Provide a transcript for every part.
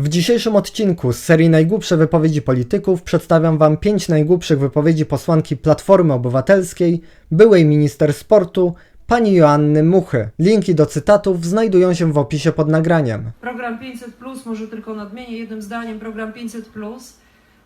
W dzisiejszym odcinku z serii Najgłupsze wypowiedzi polityków przedstawiam Wam pięć najgłupszych wypowiedzi posłanki Platformy Obywatelskiej, byłej minister sportu, pani Joanny Muchy. Linki do cytatów znajdują się w opisie pod nagraniem. Program 500, może tylko nadmienię jednym zdaniem, program 500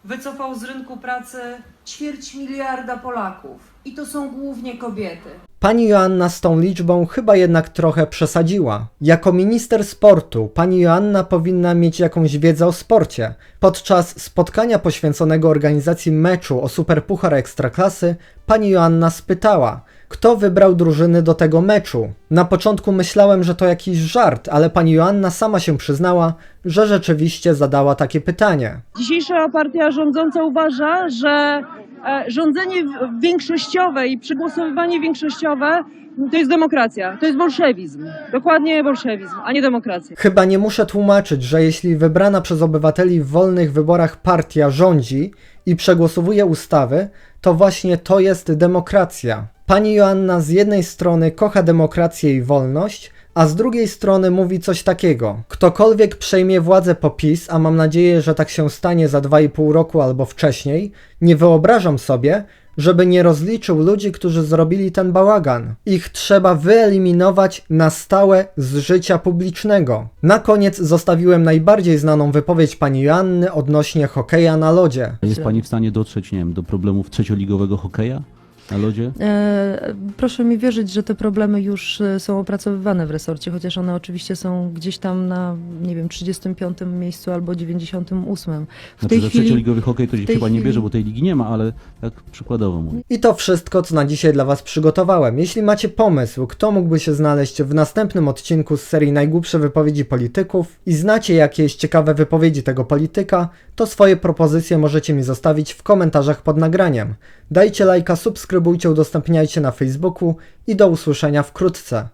wycofał z rynku pracy ćwierć miliarda Polaków. I to są głównie kobiety. Pani Joanna z tą liczbą chyba jednak trochę przesadziła. Jako minister sportu pani Joanna powinna mieć jakąś wiedzę o sporcie. Podczas spotkania poświęconego organizacji meczu o Superpuchar Ekstraklasy pani Joanna spytała, kto wybrał drużyny do tego meczu. Na początku myślałem, że to jakiś żart, ale pani Joanna sama się przyznała, że rzeczywiście zadała takie pytanie. Dzisiejsza partia rządząca uważa, że e, rządzenie większościowe i przegłosowywanie większościowe to jest demokracja, to jest bolszewizm. Dokładnie bolszewizm, a nie demokracja. Chyba nie muszę tłumaczyć, że jeśli wybrana przez obywateli w wolnych wyborach partia rządzi i przegłosowuje ustawy, to właśnie to jest demokracja. Pani Joanna z jednej strony kocha demokrację i wolność, a z drugiej strony mówi coś takiego. Ktokolwiek przejmie władzę po PiS, a mam nadzieję, że tak się stanie za 2,5 roku albo wcześniej, nie wyobrażam sobie, żeby nie rozliczył ludzi, którzy zrobili ten bałagan. Ich trzeba wyeliminować na stałe z życia publicznego. Na koniec zostawiłem najbardziej znaną wypowiedź pani Joanny odnośnie hokeja na lodzie. Jest Pani w stanie dotrzeć, nie wiem, do problemów trzecioligowego hokeja na lodzie? E, proszę mi wierzyć, że te problemy już e, są opracowywane w resorcie, chociaż one oczywiście są gdzieś tam na, nie wiem, 35 miejscu albo 98. W Znaczy, tej że chwili trzecioligowy hokej to się chyba nie bierze, bo tej ligi nie ma, ale tak przykładowo mówię. I to wszystko, co na dzisiaj dla Was przygotowałem. Jeśli macie pomysł, kto mógłby się znaleźć w następnym odcinku z serii Najgłupsze wypowiedzi polityków i znacie jakieś ciekawe wypowiedzi tego polityka, to swoje propozycje możecie mi zostawić w komentarzach pod nagraniem. Dajcie lajka, subskrybujcie, udostępniajcie na Facebooku i do usłyszenia wkrótce.